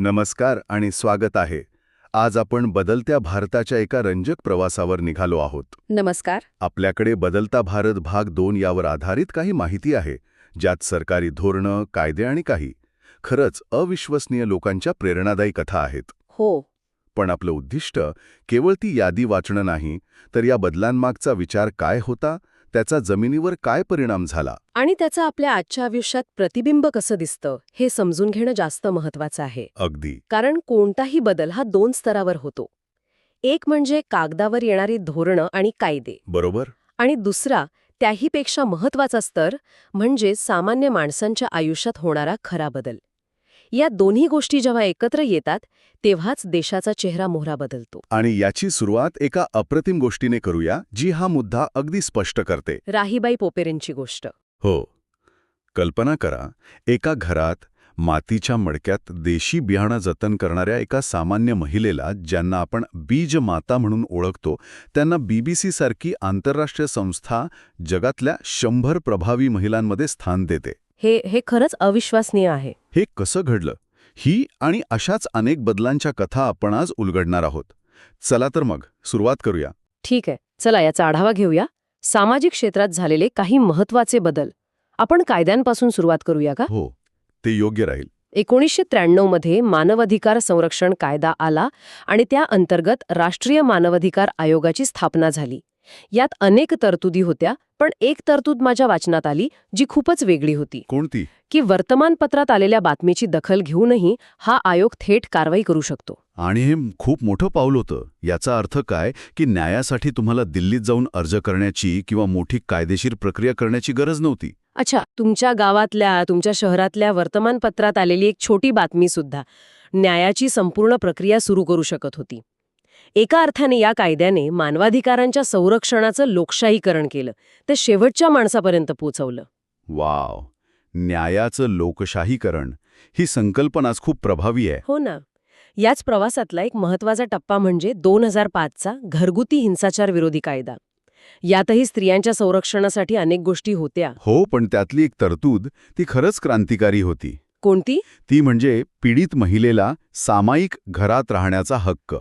नमस्कार आणि स्वागत आहे. आज आपण बदलत्या भारताच्या एका रंजक प्रवासावर निघालो आहोत. नमस्कार. आपल्याकडे बदलता भारत भाग दोन यावर आधारित काही माहिती आहे ज्यात सरकारी धोरणं कायदे आणि काही. खरंच अविश्वसनीय लोकांच्या प्रेरणादायी कथा आहेत. हो. पण आपलं उद्दिष्ट केवळ ती यादी वाचणं नाही तर या बदलांमागचा विचार काय होता? त्याचा जमिनीवर काय परिणाम झाला? आणि त्याचं आपल्या आजच्या आयुष्यात प्रतिबिंब कसं दिसतं हे समजून घेणं जास्त महत्वाचं आहे. अगदी. कारण कोणताही बदल हा दोन स्तरावर होतो. एक म्हणजे कागदावर येणारी धोरणं आणि कायदे. बरोबर. आणि दुसरा त्याहीपेक्षा महत्त्वाचा स्तर म्हणजे सामान्य माणसांच्या आयुष्यात होणारा खरा बदल. या दोन्ही गोष्टी जेव्हा एकत्र येतात तेव्हाच देशाचा चेहरा मोहरा बदलतो. आणि याची सुरुवात एका अप्रतिम गोष्टीने करूया जी हा मुद्दा अगदी स्पष्ट करते. राहीबाई पोपेरेंची गोष्ट. हो. कल्पना करा एका घरात मातीच्या मडक्यात देशी बियाणं जतन करणाऱ्या एका सामान्य महिलेला ज्यांना आपण बीज माता म्हणून ओळखतो त्यांना बीबीसी सारखी आंतरराष्ट्रीय संस्था जगातल्या शंभर प्रभावी महिलांमध्ये स्थान देते. हे हे खरंच अविश्वसनीय आहे. हे कसं घडलं? ही आणि अशाच अनेक बदलांच्या कथा आपण आज उलगडणार आहोत. चला तर मग सुरुवात करूया. ठीक आहे. चला याचा आढावा घेऊया. सामाजिक क्षेत्रात झालेले काही महत्त्वाचे बदल. आपण कायद्यांपासून सुरुवात करूया का? हो. ते योग्य राहील. एकोणीसशे त्र्याण्णवमध्ये मानवाधिकार संरक्षण कायदा आला आणि त्या अंतर्गत राष्ट्रीय मानवाधिकार आयोगाची स्थापना झाली. यात अनेक तरतुदी होत्या पण एक तरतूद माझ्या वाचनात आली जी खूपच वेगळी होती. कोणती? की वर्तमानपत्रात आलेल्या बातमीची दखल घेऊनही हा आयोग थेट कारवाई करू शकतो. आणि हे खूप मोठं पाऊल होतं. याचा अर्थ काय? की न्यायासाठी तुम्हाला दिल्लीत जाऊन अर्ज करण्याची किंवा मोठी कायदेशीर प्रक्रिया करण्याची गरज नव्हती. अच्छा तुमच्या गावातल्या तुमच्या शहरातल्या वर्तमानपत्रात आलेली एक छोटी बातमी सुद्धा न्यायाची संपूर्ण प्रक्रिया सुरू करू शकत होती. एका अर्थाने या कायद्याने मानवाधिकारांच्या संरक्षणाचं लोकशाहीकरण केलं ते शेवटच्या माणसापर्यंत पोचवलं. वाव! न्यायाचं लोकशाहीकरण ही संकल्पनाच खूप प्रभावी आहे. हो ना. याच प्रवासातला एक महत्त्वाचा टप्पा म्हणजे दोन हजार पाचचा घरगुती हिंसाचार विरोधी कायदा. यातही स्त्रियांच्या संरक्षणासाठी अनेक गोष्टी होत्या. हो पण त्यातली एक तरतूद ती खरंच क्रांतिकारी होती. कोणती? ती म्हणजे पीडित महिलेला सामायिक घरात राहण्याचा हक्क.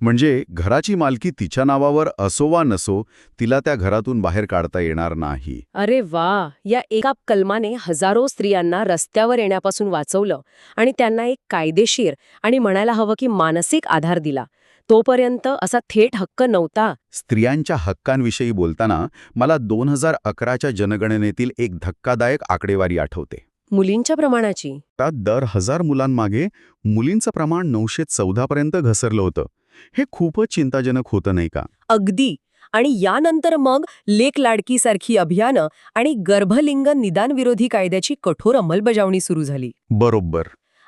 म्हणजे घराची मालकी तिच्या नावावर असो वा नसो तिला त्या घरातून बाहेर काढता येणार नाही. अरे वा! या एका कलमाने हजारो स्त्रियांना रस्त्यावर येण्यापासून वाचवलं आणि त्यांना एक कायदेशीर आणि म्हणायला हवं की मानसिक आधार दिला. तोपर्यंत असा थेट हक्क नव्हता. स्त्रियांच्या हक्कांविषयी बोलताना मला दोन हजार अकराच्या जनगणनेतील एक धक्कादायक आकडेवारी आठवते. मुलींच्या प्रमाणाची? त्यात दर हजार मुलांमागे मुलींचं प्रमाण नऊशे चौदापर्यंत घसरलं होतं. हे खूपच चिंताजनक होतं नाही का? अगदी. आणि यानंतर मग लेक लाडकीसारखी अभियानं आणि गर्भलिंग निदान विरोधी कायद्याची कठोर अंमलबजावणी सुरू झाली. बरोबर.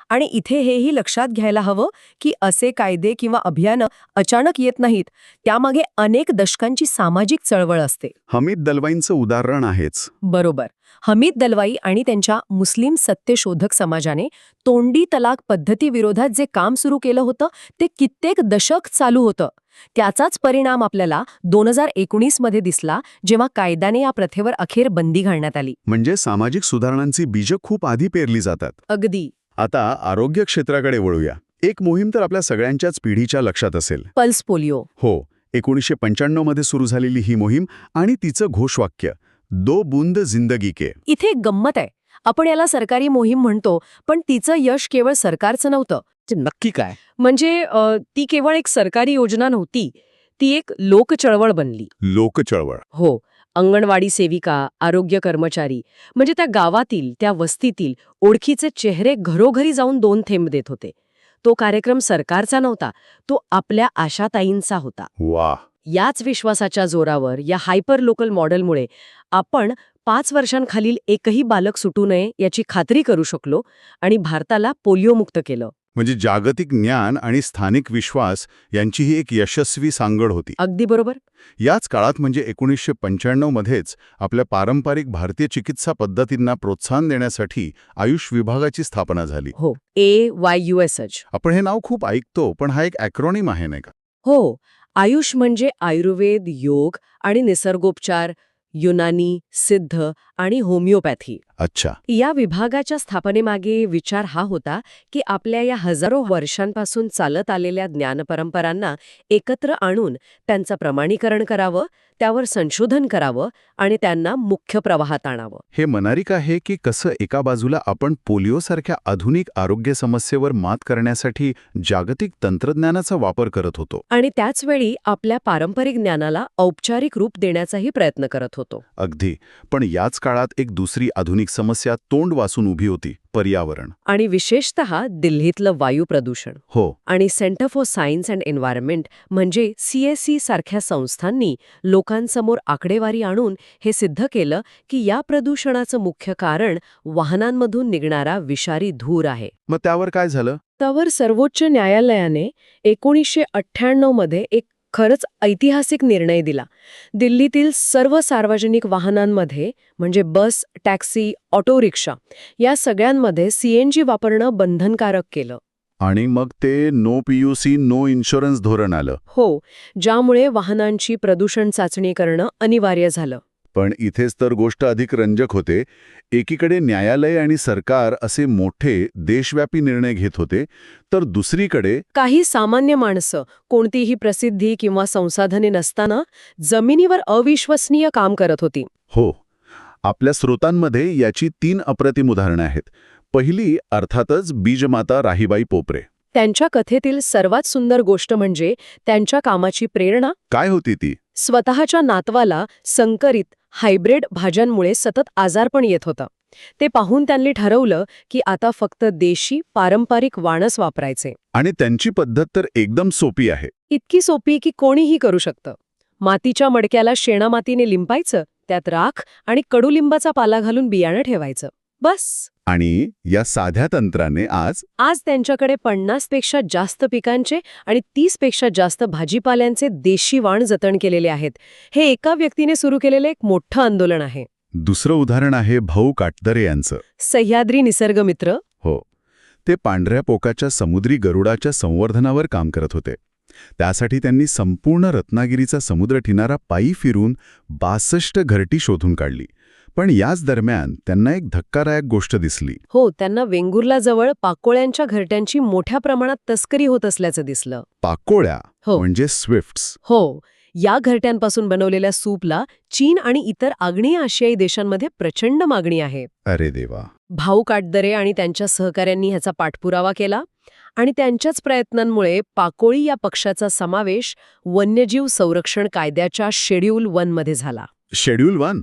आणि इथे हेही लक्षात घ्यायला हवं की असे कायदे किंवा अभियानं अचानक येत नाहीत त्यामागे अनेक दशकांची सामाजिक चळवळ असते. हमीद दलवाईंचं उदाहरण आहेच. बरोबर. हमीद दलवाई आणि त्यांच्या मुस्लिम सत्यशोधक समाजाने तोंडी तलाक पद्धतीविरोधात जे काम सुरू केलं होतं ते कित्येक दशक चालू होतं. त्याचाच परिणाम आपल्याला दोन हजार एकोणीसमध्ये दिसला जेव्हा कायद्याने या प्रथेवर अखेर बंदी घालण्यात आली. म्हणजे सामाजिक सुधारणांची बीजं खूप आधी पेरली जातात. अगदी. आता आरोग्य क्षेत्राकडे वळूया. एक मोहीम तर आपल्या सगळ्यांच्याच पिढीच्या लक्षात असेल. Pulse polio. हो एकोणीसशे पंच्याण्णवमध्ये सुरू झालेली ही मोहीम आणि तिचं घोषवाक्य दो बुंद जिंदगी के. इथे एक गंमत आहे. आपण याला सरकारी मोहीम म्हणतो पण तिचं यश केवळ सरकारचं नव्हतं. नक्की काय? म्हणजे ती केवळ एक सरकारी योजना नव्हती ती एक लोकचळवळ बनली. लोकचळवळ. हो अंगणवाडी सेविका आरोग्य कर्मचारी म्हणजे त्या गावातील त्या वस्तीतील ओळखीचे चेहरे घरोघरी जाऊन दोन थेंब देत होते. तो कार्यक्रम सरकारचा नव्हता तो आपल्या आशाताईंचा होता. वा याच विश्वासाच्या जोरावर या हायपर लोकल मॉडेलमुळे आपण पाच वर्षांखालील एकही बालक सुटू नये याची खात्री करू शकलो आणि भारताला पोलिओमुक्त केलं. म्हणजे जागतिक ज्ञान आणि स्थानिक विश्वास यांची ही एक यशस्वी सांगड होती. अगदी बरोबर. याच काळात म्हणजे एकोणीसशे पंच्याण्णव मध्येच आपल्या पारंपरिक भारतीय चिकित्सा पद्धतींना प्रोत्साहन देण्यासाठी आयुष विभागाची स्थापना झाली. हो A Y U S H आपण हे नाव खूप ऐकतो पण हा एक अॅक्रोनिम आहे नाही का? हो आयुष म्हणजे आयुर्वेद योग आणि निसर्गोपचार युनानी सिद्ध आणि होमिओपॅथी. अच्छा. या विभागाच्या स्थापनेमागे विचार हा होता की आपल्या या हजारो वर्षांपासून चालत आलेल्या ज्ञानपरंपरांना एकत्र आणून त्यांचं प्रमाणीकरण करावं त्यावर संशोधन करावं आणि त्यांना मुख्य प्रवाहात आणावं. हे मनारिक आहे की कसं एका बाजूला आपण पोलिओसारख्या आधुनिक आरोग्य समस्येवर मात करण्यासाठी जागतिक तंत्रज्ञानाचा वापर करत होतो? आणि त्याचवेळी आपल्या पारंपरिक ज्ञानाला औपचारिक रूप देण्याचाही प्रयत्न करत होतो. अगदी. पण याच काळात एक दुसरी आधुनिक समस्या तोंड वासून उभी होती पर्यावरण. आणि विशेषत दिल्लीतलं वायू प्रदूषण. हो. आणि centre for science and environment म्हणजे सीएससी सारख्या संस्थांनी लोकांसमोर आकडेवारी आणून हे सिद्ध केलं की या प्रदूषणाचं मुख्य कारण वाहनांमधून निघणारा विषारी धूर आहे. मग त्यावर काय झालं? त्यावर सर्वोच्च न्यायालयाने एकोणीसशे अठ्ठ्याण्णवमध्ये एक खरंच ऐतिहासिक निर्णय दिला. दिल्लीतील सर्व सार्वजनिक वाहनांमध्ये म्हणजे बस टॅक्सी ऑटो रिक्षा या सगळ्यांमध्ये सीएनजी वापरणं बंधनकारक केलं. आणि मग ते नो पीयूसी नो इन्शुरन्स धोरण आलं. हो ज्यामुळे वाहनांची प्रदूषण चाचणी करणं अनिवार्य झालं. पण इथेच तर गोष्ट अधिक रंजक होते. एकीकडे न्यायालय आणि सरकार असे मोठे देशव्यापी निर्णय घेत होते तर दुसरीकडे काही सामान्य माणसं कोणतीही प्रसिद्धी किंवा संसाधने नसताना जमिनीवर अविश्वसनीय काम करत होती. हो. आपल्या स्रोतांमध्ये याची तीन अप्रतिम उदाहरणं आहेत. पहिली अर्थातच बीजमाता राहीबाई पोपरे. त्यांच्या कथेतील सर्वात सुंदर गोष्ट म्हणजे त्यांच्या कामाची प्रेरणा. काय होती ती? स्वतःच्या नातवाला संकरित हायब्रिड भाज्यांमुळे सतत आजारपण येत होतं. ते पाहून त्यांनी ठरवलं की आता फक्त देशी पारंपरिक वाणस वापरायचे. आणि त्यांची पद्धत तर एकदम सोपी आहे. इतकी सोपी की कोणीही करू शकतं. मातीच्या मडक्याला शेणामातीने लिंपायचं त्यात राख आणि कडुलिंबाचा पाला घालून बियाणं ठेवायचं. बस. आणि या साध्या तंत्राने आज आज त्यांच्याकडे पन्नासपेक्षा जास्त पिकांचे आणि तीसपेक्षा जास्त भाजीपाल्यांचे देशी वाण जतन केलेले आहेत. हे एका व्यक्तीने सुरू केलेले एक मोठं आंदोलन आहे. दुसरं उदाहरण आहे भाऊ काटदरे यांचं. सह्याद्री निसर्गमित्र हो. ते पांढऱ्या पोकाच्या समुद्री गरुडाच्या संवर्धनावर काम करत होते. त्यासाठी त्यांनी संपूर्ण रत्नागिरीचा समुद्र किनारा पायी फिरून बासष्ट घरटी शोधून काढली. पण याच दरम्यान त्यांना एक धक्कादायक गोष्ट दिसली. हो त्यांना वेंगुर्लाजवळ पाकोळ्यांच्या घरट्यांची मोठ्या प्रमाणात तस्करी होत असल्याचं दिसलं. पाकोळ्या हो. म्हणजे स्विफ्ट्स. हो या घरट्यांपासून बनवलेल्या सूपला चीन आणि इतर आग्नेय आशियाई देशांमध्ये प्रचंड मागणी आहे. अरे देवा. भाऊ काटदरे आणि त्यांच्या सहकाऱ्यांनी ह्याचा पाठपुरावा केला आणि त्यांच्याच प्रयत्नांमुळे पाकोळी या पक्षाचा समावेश वन्यजीव संरक्षण कायद्याच्या शेड्यूल वनमध्ये झाला. Schedule one?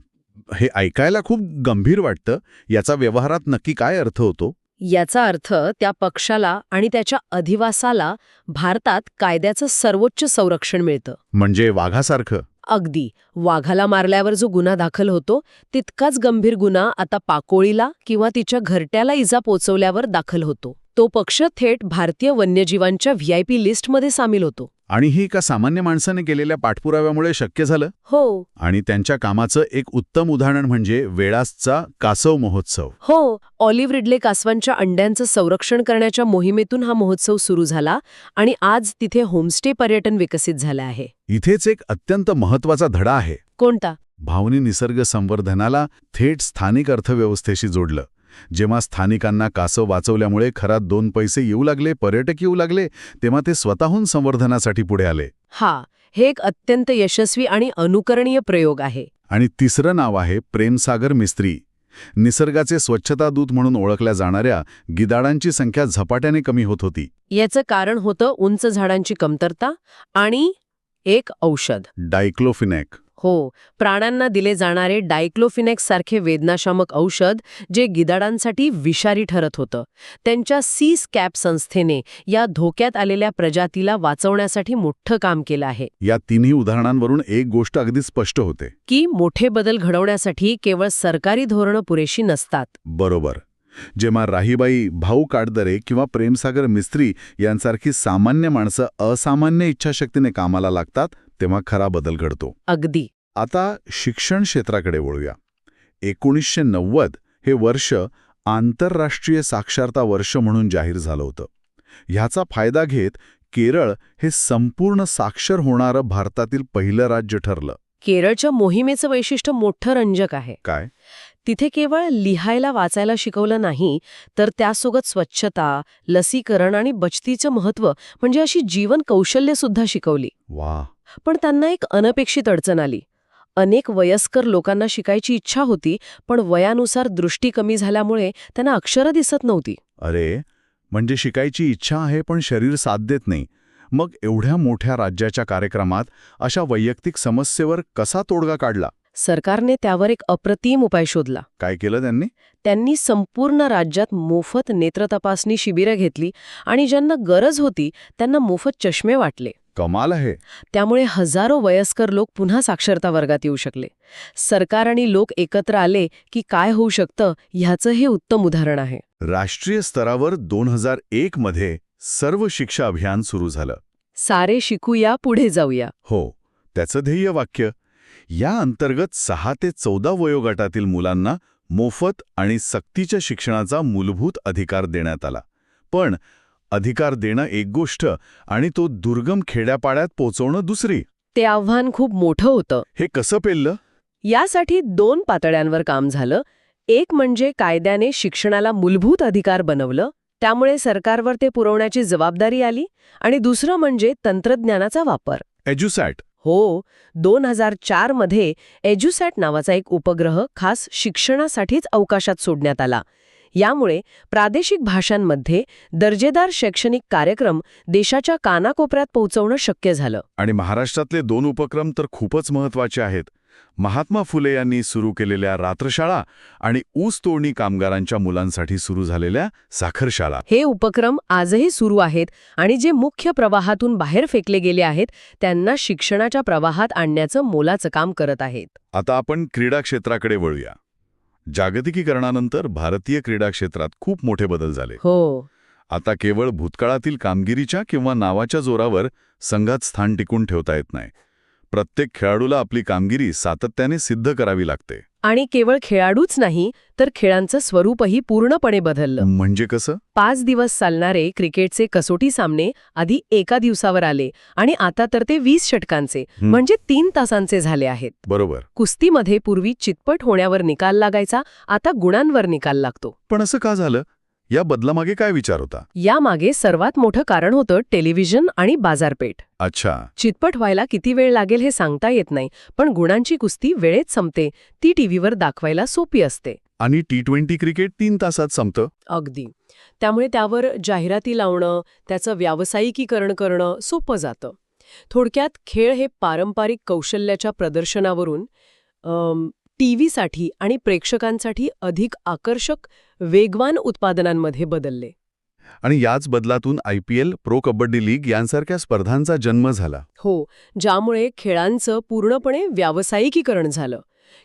हे ऐकायला खूप गंभीर वाटतं. याचा व्यवहारात नक्की काय अर्थ होतो? याचा अर्थ त्या पक्षाला आणि त्याच्या अधिवासाला भारतात कायद्याचं सर्वोच्च संरक्षण मिळतं. म्हणजे वाघासारखं? अगदी. वाघाला मारल्यावर जो गुन्हा दाखल होतो तितकाच गंभीर गुन्हा आता पाकोळीला किंवा तिच्या घरट्याला इजा पोचवल्यावर दाखल होतो. तो पक्ष थेट भारतीय वन्यजीवांच्या व्हीआयपी लिस्टमध्ये सामील होतो. आणि ही एका सामान्य माणसाने केलेल्या पाठपुराव्यामुळे शक्य झालं? हो. आणि त्यांच्या कामाचं एक उत्तम उदाहरण म्हणजे वेळासचा कासव महोत्सव. हो ऑलिव्ह रिडले कासवांच्या अंड्यांचं संरक्षण करण्याच्या मोहिमेतून हा महोत्सव सुरू झाला आणि आज तिथे होमस्टे पर्यटन विकसित झालं आहे. इथेच एक अत्यंत महत्त्वाचा धडा आहे. कोणता? भावनी निसर्ग संवर्धनाला थेट स्थानिक अर्थव्यवस्थेशी जोडलं. जेव्हा स्थानिकांना कासव वाचवल्यामुळे खरात दोन पैसे येऊ लागले पर्यटक येऊ लागले तेव्हा ते स्वतःहून संवर्धनासाठी पुढे आले. हा हे एक अत्यंत यशस्वी आणि अनुकरणीय प्रयोग आहे. आणि तिसरं नाव आहे प्रेमसागर मिस्त्री. निसर्गाचे स्वच्छतादूत म्हणून ओळखल्या जाणाऱ्या गिदाडांची संख्या झपाट्याने कमी होत होती. याचं कारण होतं उंच झाडांची कमतरता आणि एक औषध. डायक्लोफिनेक. हो प्राण्यांना दिले जाणारे डायक्लोफिनेक्स सारखे वेदनाशामक औषध जे गिदाडांसाठी विषारी ठरत होतं. त्यांच्या सी स्कॅप संस्थेने या धोक्यात आलेल्या प्रजातीला वाचवण्यासाठी मोठं काम केलं आहे. या तिन्ही उदाहरणांवरून एक गोष्ट अगदी स्पष्ट होते. की मोठे बदल घडवण्यासाठी केवळ सरकारी धोरणं पुरेशी नसतात. बरोबर. जेव्हा राहीबाई भाऊ काटदरे किंवा प्रेमसागर मिस्त्री यांसारखी सामान्य माणसं असामान्य इच्छाशक्तीने कामाला लागतात तेव्हा खरा बदल घडतो. अगदी. आता शिक्षण क्षेत्राकडे वळूया. एकोणीसशे नव्वद हे वर्ष आंतरराष्ट्रीय साक्षरता वर्ष म्हणून जाहीर झालं होतं. ह्याचा फायदा घेत केरळ हे संपूर्ण साक्षर होणारं भारतातील पहिलं राज्य ठरलं. केरळच्या मोहिमेचं वैशिष्ट्य मोठं रंजक आहे. काय? तिथे केवळ लिहायला वाचायला शिकवलं नाही तर त्यासोबत स्वच्छता लसीकरण आणि बचतीचं महत्त्व म्हणजे अशी जीवन कौशल्य सुद्धा शिकवली. वा. पण त्यांना एक अनपेक्षित अडचण आली. अनेक वयस्कर लोकांना शिकायची इच्छा होती पण वयानुसार दृष्टी कमी झाल्यामुळे त्यांना अक्षरं दिसत नव्हती. अरे म्हणजे शिकायची इच्छा आहे पण शरीर साथ देत नाही. मग एवढ्या मोठ्या राज्याच्या कार्यक्रमात अशा वैयक्तिक समस्येवर कसा तोडगा काढला? सरकारने त्यावर एक अप्रतिम उपाय शोधला. काय केलं त्यांनी? त्यांनी संपूर्ण राज्यात मोफत नेत्र तपासणी शिबिरं घेतली आणि ज्यांना गरज होती त्यांना मोफत चष्मे वाटले. कमाल आहे. त्यामुळे हजारो वयस्कर लोक पुन्हा साक्षरता वर्गात येऊ शकले. सरकार आणि लोक एकत्र आले की काय होऊ शकतं ह्याचं हे उत्तम उदाहरण आहे. राष्ट्रीय स्तरावर दोन हजार एक मध्ये सर्व शिक्षा अभियान सुरू झालं. सारे शिकूया पुढे जाऊया. हो त्याचं ध्येय वाक्य या अंतर्गत सहा ते चौदा वयोगटातील मुलांना मोफत आणि सक्तीच्या शिक्षणाचा मूलभूत अधिकार देण्यात आला. पण अधिकार देणं एक गोष्ट आणि तो दुर्गम खेड्यापाड्यात पोचवणं दुसरी. ते आव्हान खूप मोठं होतं. हे कसं पेललं? यासाठी दोन पातळ्यांवर काम झालं. एक म्हणजे कायद्याने शिक्षणाला मूलभूत अधिकार बनवलं त्यामुळे सरकारवर ते पुरवण्याची जबाबदारी आली आणि दुसरं म्हणजे तंत्रज्ञानाचा वापर. एज्युसॅट. हो दोन हजार चारमध्ये एज्युसॅट नावाचा एक उपग्रह खास शिक्षणासाठीच अवकाशात सोडण्यात आला. यामुळे प्रादेशिक भाषांमध्ये दर्जेदार शैक्षणिक कार्यक्रम देशाच्या कानाकोपऱ्यात पोहोचवणं शक्य झालं. आणि महाराष्ट्रातले दोन उपक्रम तर खूपच महत्त्वाचे आहेत. महात्मा फुले यांनी सुरू केलेल्या रात्रशाळा आणि ऊस तोडणी कामगारांच्या मुलांसाठी सुरू झालेल्या साखरशाळा. हे उपक्रम आजही सुरू आहेत आणि जे मुख्य प्रवाहातून बाहेर फेकले गेले आहेत त्यांना शिक्षणाच्या प्रवाहात आणण्याचं मोलाचं काम करत आहेत. आता आपण क्रीडा क्षेत्राकडे वळूया. जागतिकीकरणानंतर भारतीय क्रीडा क्षेत्रात खूप मोठे बदल झाले. हो. आता केवळ भूतकाळातील कामगिरीच्या किंवा नावाच्या जोरावर संघात स्थान टिकून ठेवता येत नाही. प्रत्येक खेळाडूला आपली कामगिरी सातत्याने सिद्ध करावी लागते. आणि केवळ खेळाडूच नाही तर खेळांचं स्वरूपही पूर्णपणे बदललं. म्हणजे कसं? पाच दिवस चालणारे क्रिकेटचे कसोटी सामने आधी एका दिवसावर आले आणि आता तर ते वीस षटकांचे. म्हणजे तीन तासांचे झाले आहेत. बरोबर. कुस्तीमध्ये पूर्वी चितपट होण्यावर निकाल लागायचा आता गुणांवर निकाल लागतो. पण असं का झालं? या बदलामागे काय विचार होता? यामागे सर्वात मोठं कारण होतं टेलिव्हिजन आणि बाजारपेठ. अच्छा. चितपट व्हायला किती वेळ लागेल हे सांगता येत नाही पण गुणांची कुस्ती वेळेत संपते ती टीव्हीवर दाखवायला सोपी असते. आणि टी ट्वेंटी क्रिकेट तीन तासात संपतं? अगदी. त्यामुळे त्यावर जाहिराती लावणं त्याचं व्यावसायिकीकरण करणं सोपं जातं. थोडक्यात खेळ हे पारंपरिक कौशल्याच्या प्रदर्शनावरून टीव्हीसाठी आणि प्रेक्षकांसाठी अधिक आकर्षक वेगवान उत्पादनांमध्ये बदलले. आणि याच बदलातून I P L pro kabaddi league यांसारख्या स्पर्धांचा जन्म झाला. हो ज्यामुळे खेळांचं पूर्णपणे व्यावसायिकीकरण झालं.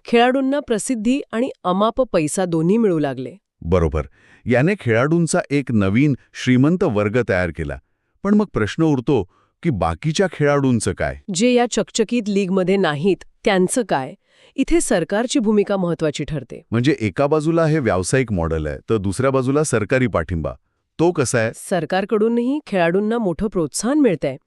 खेळाडूंना प्रसिद्धी आणि अमाप पैसा दोन्ही मिळू लागले. बरोबर. याने खेळाडूंचा एक नवीन श्रीमंत वर्ग तयार केला. पण मग प्रश्न उरतो की बाकीच्या खेळाडूंचं काय? जे या चकचकीत लीगमध्ये नाहीत त्यांचं काय? इथे सरकारची भूमिका महत्वाची ठरते. म्हणजे एका बाजूला हे व्यावसायिक मॉडेल आहे तर दुसऱ्या बाजूला सरकारी पाठिंबा. तो कसा आहे? सरकारकडूनही खेळाडूंना मोठं प्रोत्साहन मिळतंय.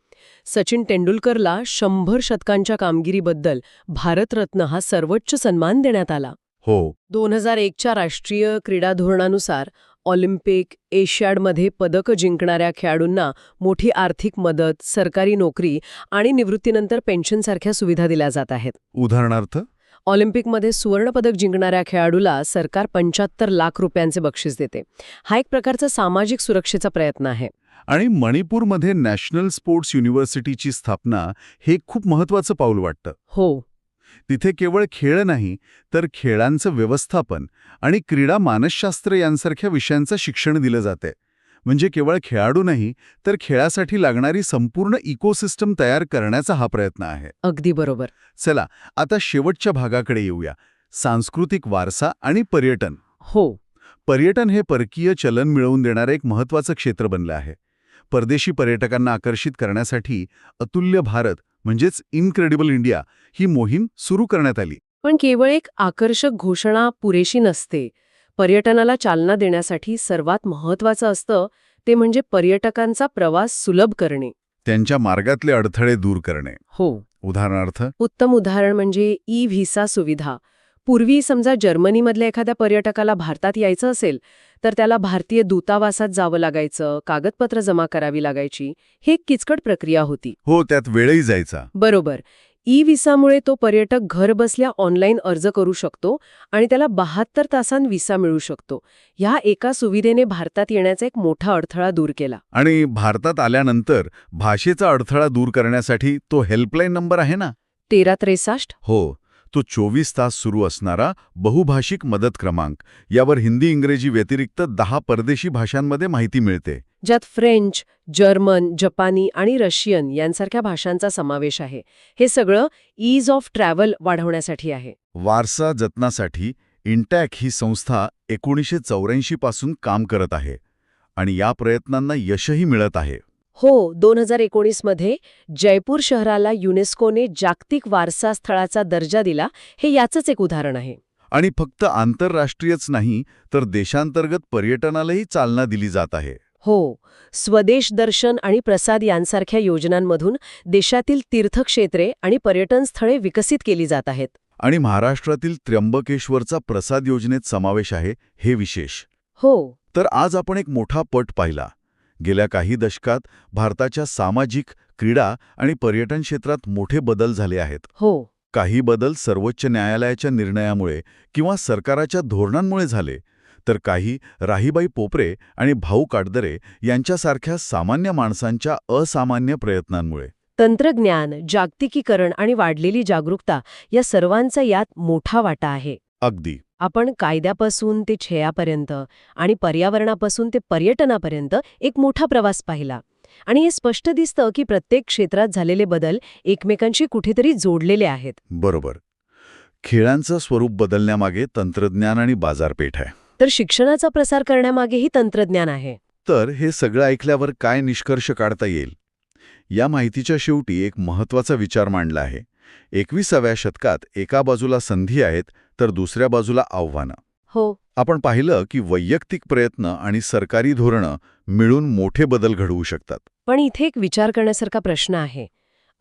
सचिन तेंडुलकरला शंभर शतकांच्या कामगिरीबद्दल भारतरत्न हा सर्वोच्च सन्मान देण्यात आला. हो. दोन हजार एकच्या राष्ट्रीय क्रीडा धोरणानुसार ऑलिम्पिक एशियाडमध्ये पदकं जिंकणाऱ्या खेळाडूंना मोठी आर्थिक मदत सरकारी नोकरी आणि निवृत्तीनंतर पेन्शनसारख्या सुविधा दिल्या जात आहेत. उदाहरणार्थ? ऑलिम्पिकमध्ये सुवर्णपदक जिंकणाऱ्या खेळाडूला सरकार पंच्याहत्तर लाख रुपयांचे बक्षीस देते. हा एक प्रकारचा सामाजिक सुरक्षेचा प्रयत्न आहे. आणि मणिपूरमध्ये नॅशनल स्पोर्ट्स युनिव्हर्सिटीची स्थापना हे खूप महत्वाचं पाऊल वाटतं. हो. तिथे केवळ खेळ नाही तर खेळांचं व्यवस्थापन आणि क्रीडा मानसशास्त्र यांसारख्या विषयांचं शिक्षण दिलं जाते. म्हणजे केवळ खेळाडू नाही तर खेळासाठी लागणारी संपूर्ण इकोसिस्टम तयार करण्याचा हा प्रयत्न आहे. अगदी बरोबर. चला आता शेवटच्या भागाकडे येऊया. सांस्कृतिक वारसा आणि पर्यटन. हो. पर्यटन हे परकीय चलन मिळवून देणारं एक महत्वाचं क्षेत्र बनलं आहे. परदेशी पर्यटकांना आकर्षित करण्यासाठी अतुल्य भारत म्हणजेच इनक्रेडिबल इंडिया ही मोहीम सुरू करण्यात आली. पण केवळ एक आकर्षक घोषणा पुरेशी नसते. पर्यटनाला चालना देण्यासाठी सर्वात महत्वाचं असतं ते म्हणजे पर्यटकांचा प्रवास सुलभ करणे. त्यांच्या मार्गातले अडथळे दूर करणे. हो. उदाहरणार्थ? उत्तम उदाहरण म्हणजे ई व्हिसा सुविधा. पूर्वी समजा जर्मनीमधल्या एखाद्या पर्यटकाला भारतात यायचं असेल तर त्याला भारतीय दूतावासात जावं लागायचं कागदपत्र जमा करावी लागायची हे एक किचकट प्रक्रिया होती. हो त्यात वेळही जायचा. बरोबर. ई विसामुळे तो पर्यटक घर बसल्या ऑनलाईन अर्ज करू शकतो आणि त्याला बहात्तर तासांत विसा मिळू शकतो. ह्या एका सुविधेने भारतात येण्याचा एक मोठा अडथळा दूर केला. आणि भारतात आल्यानंतर भाषेचा अडथळा दूर करण्यासाठी तो हेल्पलाईन नंबर आहे ना? तेरा त्रेसाष्ट. हो तो चोवीस तास सुरू असणारा बहुभाषिक मदत क्रमांक. यावर हिंदी इंग्रजी व्यतिरिक्त दहा परदेशी भाषांमध्ये माहिती मिळते. ज्यात फ्रेंच जर्मन जपानी आणि रशियन यांसारख्या भाषांचा समावेश आहे. हे सगळं ईज ऑफ ट्रॅव्हल वाढवण्यासाठी आहे. वारसा जतनासाठी इंटॅक ही संस्था एकोणीसशे चौऱ्याऐंशी पासून काम करत आहे आणि या प्रयत्नांना यशही मिळत आहे. हो दोन हजार एकोणीसमध्ये जयपूर शहराला युनेस्कोने जागतिक वारसा स्थळाचा दर्जा दिला हे याचंच एक उदाहरण आहे. आणि फक्त आंतरराष्ट्रीयच नाही तर देशांतर्गत पर्यटनालाही चालना दिली जात आहे. हो स्वदेश दर्शन आणि प्रसाद यांसारख्या योजनांमधून देशातील तीर्थक्षेत्रे आणि पर्यटन स्थळे विकसित केली जात आहेत. आणि महाराष्ट्रातील त्र्यंबकेश्वरचा प्रसाद योजनेत समावेश आहे हे विशेष. हो. तर आज आपण एक मोठा पट पाहिला. गेल्या काही दशकात भारताच्या सामाजिक क्रीडा आणि पर्यटन क्षेत्रात मोठे बदल झाले आहेत. हो. काही बदल सर्वोच्च न्यायालयाच्या निर्णयामुळे किंवा सरकाराच्या धोरणांमुळे झाले. तर काही राहीबाई पोपरे आणि भाऊ काटदरे यांच्यासारख्या सामान्य माणसांच्या असामान्य प्रयत्नांमुळे. तंत्रज्ञान जागतिकीकरण आणि वाढलेली जागरूकता या सर्वांचा यात मोठा वाटा आहे. अगदी. आपण कायद्यापासून ते छेयापर्यंत आणि पर्यावरणापासून ते पर्यटनापर्यंत एक मोठा प्रवास पाहिला. आणि हे स्पष्ट दिसतं की प्रत्येक क्षेत्रात झालेले बदल एकमेकांशी कुठेतरी जोडलेले आहेत. बरोबर. खेळांचं स्वरूप बदलण्यामागे तंत्रज्ञान आणि बाजारपेठ आहे. तर शिक्षणाचा प्रसार करण्यामागेही तंत्रज्ञान आहे. तर हे सगळं ऐकल्यावर काय निष्कर्ष काढता येईल? या माहितीच्या शेवटी एक महत्त्वाचा विचार मांडला आहे. एकविसाव्या शतकात एका बाजूला संधी आहेत तर दुसऱ्या बाजूला आव्हानं. हो. आपण पाहिलं की वैयक्तिक प्रयत्न आणि सरकारी धोरणं मिळून मोठे बदल घडवू शकतात. पण इथे एक विचार करण्यासारखा प्रश्न आहे.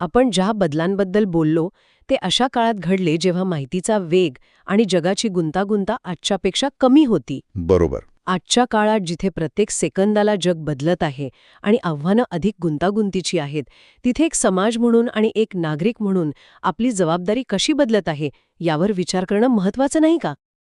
आपण ज्या बदलांबद्दल बोललो ते अशा काळात घडले जेव्हा माहितीचा वेग आणि जगाची गुंतागुंता आजच्यापेक्षा कमी होती. बरोबर. आजच्या काळात जिथे प्रत्येक सेकंदाला जग बदलत आहे आणि आव्हानं अधिक गुंतागुंतीची आहेत तिथे एक समाज म्हणून आणि एक नागरिक म्हणून आपली जबाबदारी कशी बदलत आहे यावर विचार करणं महत्वाचं नाही का?